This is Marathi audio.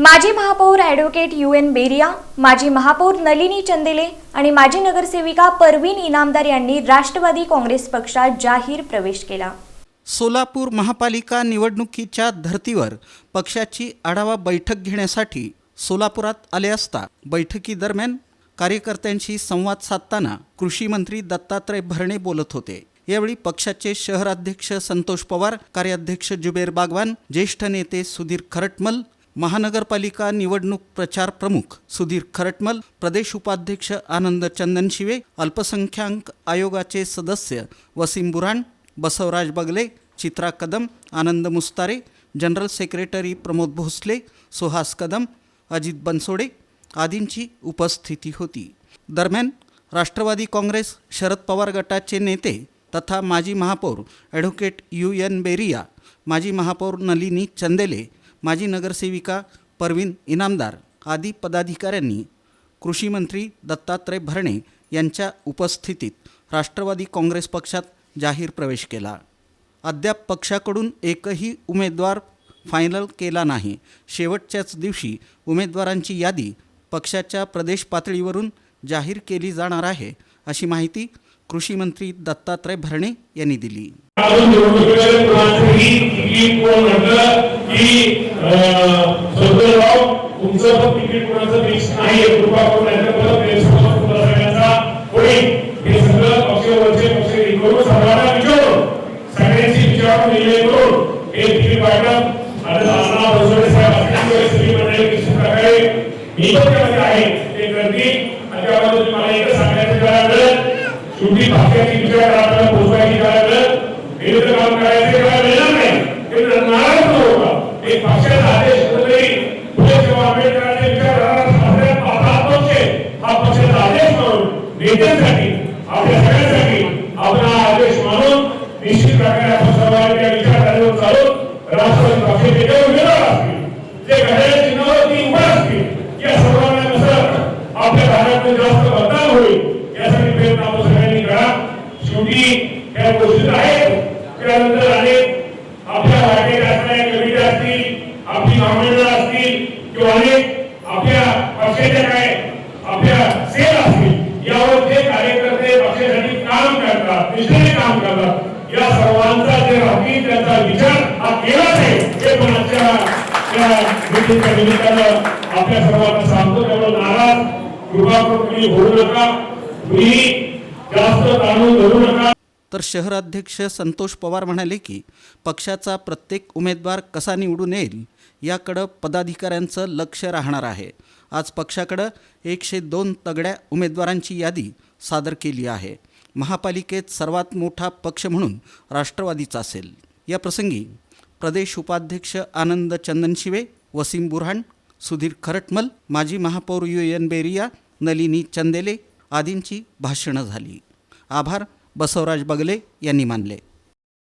माजी महापौर ॲडव्होकेट यू एन बेरिया माजी महापौर नलिनी चंदेले आणि माजी नगरसेविका परवीन इनामदार यांनी राष्ट्रवादी काँग्रेस पक्षात जाहीर प्रवेश केला. सोलापूर महापालिका निवडणुकीच्या धर्तीवर पक्षाची आढावा बैठक घेण्यासाठी सोलापुरात आले असता बैठकीदरम्यान कार्यकर्त्यांशी संवाद साधताना कृषी मंत्री दत्तात्रय भरणे बोलत होते. यावेळी पक्षाचे शहराध्यक्ष संतोष पवार कार्याध्यक्ष जुबेर बागवान ज्येष्ठ नेते सुधीर खरटमल महानगरपालिका निवडणूक प्रचार प्रमुख सुधीर खरटमल प्रदेश उपाध्यक्ष आनंद चंदनशिवे अल्पसंख्याक आयोगाचे सदस्य वसीम बुराण बसवराज बगले चित्रा कदम आनंद मुस्तारे जनरल सेक्रेटरी प्रमोद भोसले सुहास कदम अजित बनसोडे आदींची उपस्थिती होती. दरम्यान राष्ट्रवादी काँग्रेस शरद पवार गटाचे नेते तथा माजी महापौर ॲडव्होकेट यू एन बेरिया माजी महापौर नलिनी चंदेले माजी नगरसेविका परवीन इनामदार आदी पदाधिकाऱ्यांनी कृषीमंत्री दत्तात्रय भरणे यांच्या उपस्थितीत राष्ट्रवादी काँग्रेस पक्षात जाहीर प्रवेश केला. अद्याप पक्षाकडून एकही उमेदवार फायनल केला नाही. शेवटच्याच दिवशी उमेदवारांची यादी पक्षाच्या प्रदेश पातळीवरून जाहीर केली जाणार आहे अशी माहिती कृषी मंत्री दत्तात्रय भरणे यांनी दिली. अजून तुमचं पण तिकीट कुणाचं फिक्स नाही कृपा करून नाहीतर परत तुम्हाला सगळ्यांचा होईल हे सगळं पक्षावरचे पक्ष हे करून सर्वांना विचारून सगळ्यांची विचारून निर्णय करून. हे तिकीट वाटप आणि नाना भोसले साहेब असतील सगळी मंडळी कशा प्रकारे. मी पण आहे. ते करतील आणि त्याबद्दल मला एकच सांगायचं करायला शेवटी विचार आपल्याला पोचवायची नेत्यांसाठी आपल्या सगळ्यांसाठी आपण हा आदेश मानून निश्चित प्रकारे आपण सर्वांनी त्या विचारधारेवर चालून राष्ट्रवादी पक्षाचे जे उमेदवार असतील जे घड्याळ चिन्हावरती उभे असतील या सर्वांना कसं आपल्या भागातून जास्त मतदान होईल यासाठी प्रयत्न आपण सगळ्यांनी करा. शेवटी या गोष्टी आहेत. त्यानंतर अनेक आपल्या वाटेत असणाऱ्या कविता असतील आपली महामंडळ असतील किंवा अनेक आपल्या पक्षाच्या काय आपल्या सेल असतील यावर जे कार्यकर्ते पक्षासाठी काम करतात निष्ठेने काम करतात या सर्वांचा जे राहतील त्याचा विचार हा केला आहे हे पण आजच्या या निमित्तानं आपल्या सर्वांना सांगतो त्यामुळे नाराज कृपा करून होऊ नका. तुम्ही जास्त ताणून धरू नका. तर शहराध्यक्ष संतोष पवार म्हणाले की पक्षाचा प्रत्येक उमेदवार कसा निवडून येईल याकडं पदाधिकाऱ्यांचं लक्ष राहणार आहे. आज पक्षाकडं एकशे दोन तगड्या उमेदवारांची यादी सादर केली आहे. महापालिकेत सर्वात मोठा पक्ष म्हणून राष्ट्रवादीचा असेल. या प्रसंगी प्रदेश उपाध्यक्ष आनंद चंदनशिवे वसीम बुरहाण सुधीर खरटमल माजी महापौर यू एन बेरिया नलिनी चंदेले आदींची भाषणं झाली. आभार. बसवराज बगले यांनी मानले.